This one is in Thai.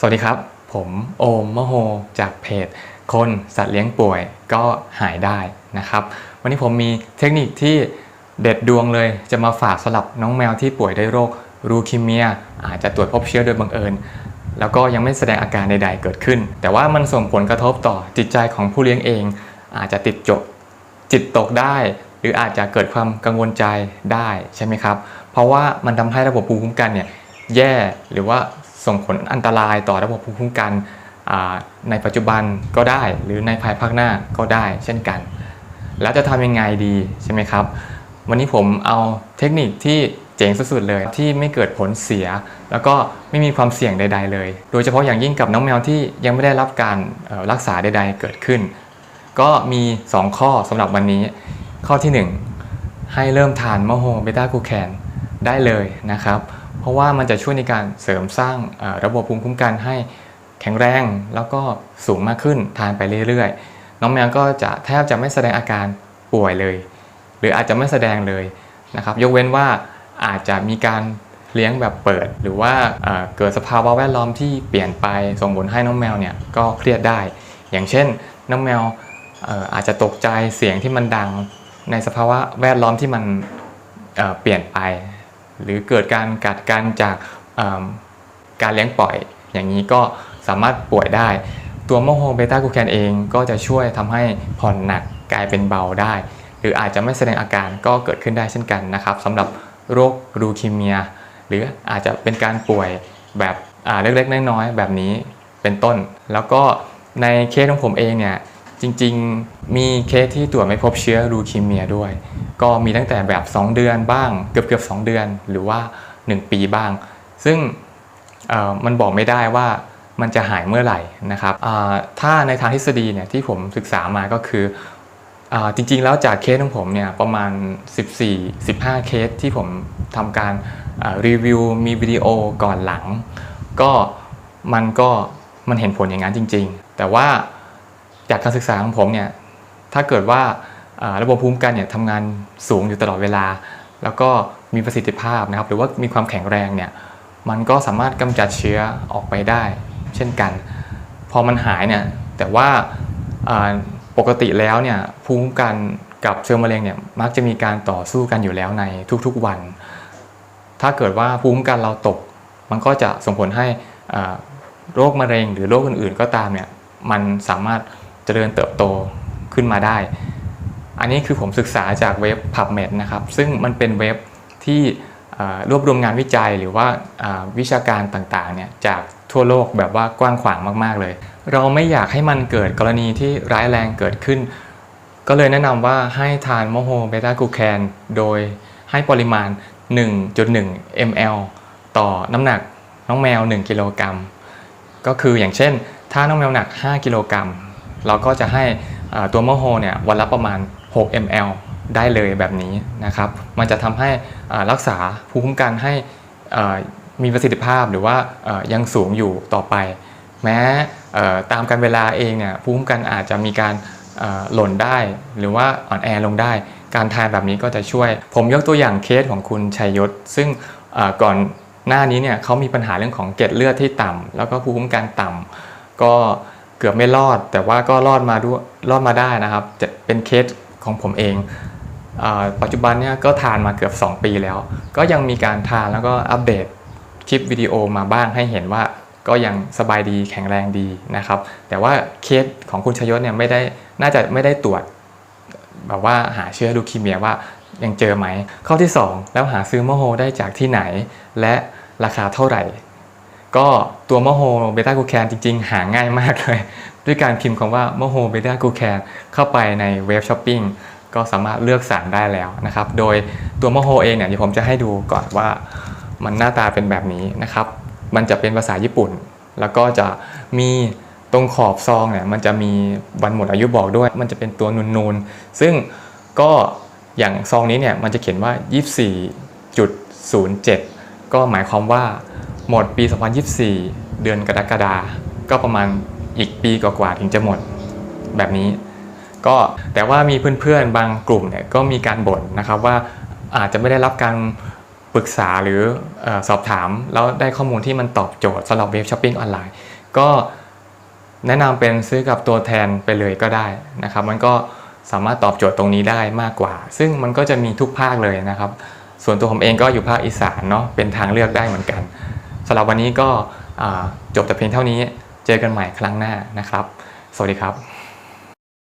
สวัสดีครับ ผมโอมมโฮจากเพจ คนสัตว์เลี้ยงป่วยก็หายได้นะครับ วันนี้ผมมีเทคนิคที่เด็ดดวงเลย จะมาฝากสำหรับน้องแมวที่ป่วยด้วยโรครูคิเมีย อาจจะตรวจพบเชื้อโดยบังเอิญ แล้วก็ยังไม่แสดงอาการใดๆเกิดขึ้น แต่ว่ามันส่งผลกระทบต่อจิตใจของผู้เลี้ยงเอง อาจจะติดจบจิตตกได้ หรืออาจจะเกิดความกังวลใจได้ใช่ไหมครับ เพราะว่ามันทำให้ระบบภูมิคุ้มกันเนี่ยแย่หรือว่า ส่งผลอันตรายต่อระบบภูมิคุ้มกันในปัจจุบันก็ได้ หรือในภายภาคหน้าก็ได้เช่นกัน แล้วจะทำยังไงดีใช่ไหมครับ วันนี้ผมเอาเทคนิคที่เจ๋งสุดๆเลยที่ไม่เกิดผลเสีย แล้วก็ไม่มีความเสี่ยงใด ๆ เลย โดยเฉพาะอย่างยิ่งกับน้องแมวที่ยังไม่ได้รับการรักษาใด ๆ เกิดขึ้น ก็มี 2 ข้อสำหรับวันนี้ ข้อที่ 1 ให้เริ่มทานมะโฮเบต้ากูแคนได้เลยนะครับ ราะว่ามันจะช่วยในการเสริมสร้างระบบภูมิคุ้มกันให้แข็งแรงแล้วก็สูงมากขึ้นทานไปเรื่อยๆ น้องแมวก็จะแทบจะไม่แสดงอาการป่วยเลย หรืออาจจะไม่แสดงเลยนะครับ ยกเว้นว่าอาจจะมีการเลี้ยงแบบเปิด หรือว่าเกิดสภาวะแวดล้อมที่เปลี่ยนไปส่งผลให้น้องแมวเนี่ยก็เครียดได้ อย่างเช่น น้องแมวอาจจะตกใจเสียงที่มันดังในสภาวะแวดล้อมที่มันเปลี่ยนไป หรือเกิดการกัดกันจากการเลี้ยงปล่อย อย่างนี้ก็สามารถป่วยได้ ตัวโมโฮเบต้ากูแคนเองก็จะช่วยทำให้ผ่อนหนักกลายเป็นเบาได้ หรืออาจจะไม่แสดงอาการก็เกิดขึ้นได้เช่นกันนะครับสำหรับโรครูคีเมีย หรืออาจจะเป็นการป่วยแบบเล็กๆน้อยๆแบบนี้เป็นต้น แล้วก็ในเคสของผมเองเนี่ย จริงๆ มีเคสที่ตรวจไม่พบเชื้อรูคีเมียด้วย ก็มีตั้งแต่แบบ 2 เดือนบ้าง เกือบเกือบๆ2เดือน หรือว่า 1 ปีบ้าง ซึ่งมันบอกไม่ได้ว่ามันจะหายเมื่อไหร่นะครับถ้าในทางทฤษฎีเนี่ยที่ผมศึกษามาก็คืออจริงๆ แล้วจากเคสของผมเนี่ยประมาณ 14-15 เคสที่ผมทำการรีวิวมีวิดีโอก่อนหลัง ก็มันก็มันเห็นผลอย่างนั้นจริง ๆ แต่ว่า จากการศึกษาของผมเนี่ยถ้าเกิดว่าระบบภูมิคุ้มกันเนี่ยทำงานสูงอยู่ตลอดเวลา แล้วก็มีประสิทธิภาพนะครับหรือว่ามีความแข็งแรงเนี่ยมันก็สามารถกำจัดเชื้อออกไปได้ เช่นกัน พอมันหายเนี่ยแต่ว่าปกติแล้วเนี่ยภูมิคุ้มกันกับเชื้อมะเร็งเนี่ยมักจะมีการต่อสู้กันอยู่แล้วในทุกๆวัน ถ้าเกิดว่าภูมิคุ้มกันเราตก มันก็จะส่งผลให้โรคมะเร็งหรือโรคอื่นๆก็ตามเนี่ยมันสามารถ เจริญเติบโตขึ้นมาได้ อันนี้คือผมศึกษาจากเว็บ PubMed นะครับ ซึ่งมันเป็นเว็บที่รวบรวมงานวิจัยหรือว่าอ่าวิชาการต่างๆเนี่ยจากทั่วโลกแบบว่ากว้างขวางมากๆเลย เราไม่อยากให้มันเกิดกรณีที่ร้ายแรงเกิดขึ้น ก็เลยแนะนำว่าให้ทานโมโฮเบต้ากูแคนโดยให้ปริมาณ 1.1 ml ต่อน้ำหนักน้องแมว 1 กิโลกรัม ก็คืออย่างเช่น ถ้าน้องแมวหนัก 5 กิโลกรัม เราก็จะให้ตัวโมโฮเนี่ยวันละประมาณ 6 ml ได้เลยแบบนี้นะครับ มันจะทำให้รักษาภูมิคุ้มกันให้มีประสิทธิภาพหรือว่ายังสูงอยู่ต่อไป แม้ตามการเวลาเองเนี่ยภูมิคุ้มกันอาจจะมีการหล่นได้ หรือว่าอ่อนแอลงได้ การทานแบบนี้ก็จะช่วย ผมยกตัวอย่างเคสของคุณชัยยศ ซึ่งก่อนหน้านี้เนี่ยเขามีปัญหาเรื่องของเกล็ดเลือดที่ต่ำแล้วก็ภูมิคุ้มกันต่ำก็ เกือบไม่รอด แต่ว่าก็รอดมาด้วยรอดมาได้นะครับ จะเป็นเคสของผมเองอปัจจุบันเนี่ยก็ทานมาเกือบ 2 ปีแล้ว ก็ยังมีการทานแล้วก็อัปเดตคลิปวิดีโอมาบ้างให้เห็นว่าก็ยังสบายดีแข็งแรงดีนะครับ แต่ว่าเคสของคุณชยศเนี่ยไม่ได้น่าจะไม่ได้ตรวจ แบบว่าหาเชื้อลูคีเมียว่ายังเจอไหม ข้อที่ 2 แล้วหาซื้อมะโฮได้จากที่ไหน และราคาเท่าไหร่ ก็ตัวมโฮเบต้ากูแคนจริง ๆ หาง่ายมากเลย ด้วยการพิมพ์คำว่ามโฮเบต้ากูแคนเข้าไปในเว็บช้อปปิ้งก็สามารถเลือกสั่งได้แล้วนะครับ โดยตัวมโฮเองเนี่ยเดี๋ยวผมจะให้ดูก่อนว่ามันหน้าตาเป็นแบบนี้นะครับ มันจะเป็นภาษาญี่ปุ่น แล้วก็จะมีตรงขอบซองเนี่ยมันจะมีวันหมดอายุบอกด้วย มันจะเป็นตัวนูนๆ ซึ่งก็อย่างซองนี้เนี่ยมันจะเขียนว่า 24.07 ก็หมายความว่า หมดปี 2024 เดือนกรกฎาก็ประมาณอีกปีกว่าๆถึงจะหมดแบบนี้ ก็แต่ว่ามีเพื่อนๆบางกลุ่มเนี่ยก็มีการบ่นนะครับว่าอาจจะไม่ได้รับการปรึกษาหรืออสอบถาม แล้วได้ข้อมูลที่มันตอบโจทย์สำหรับเว็บช้อปปิ้งออนไลน์ ก็แนะนำเป็นซื้อกับตัวแทนไปเลยก็ได้นะครับ มันก็สามารถตอบโจทย์ตรงนี้ได้มากกว่า ซึ่งมันก็จะมีทุกภาคเลยนะครับ ส่วนตัวผมเองก็อยู่ภาคอีสานเนาะเป็นทางเลือกได้เหมือนกัน สำหรับวันนี้ก็จบแต่เพียงเท่านี้ เจอกันใหม่ครั้งหน้านะครับ สวัสดีครับ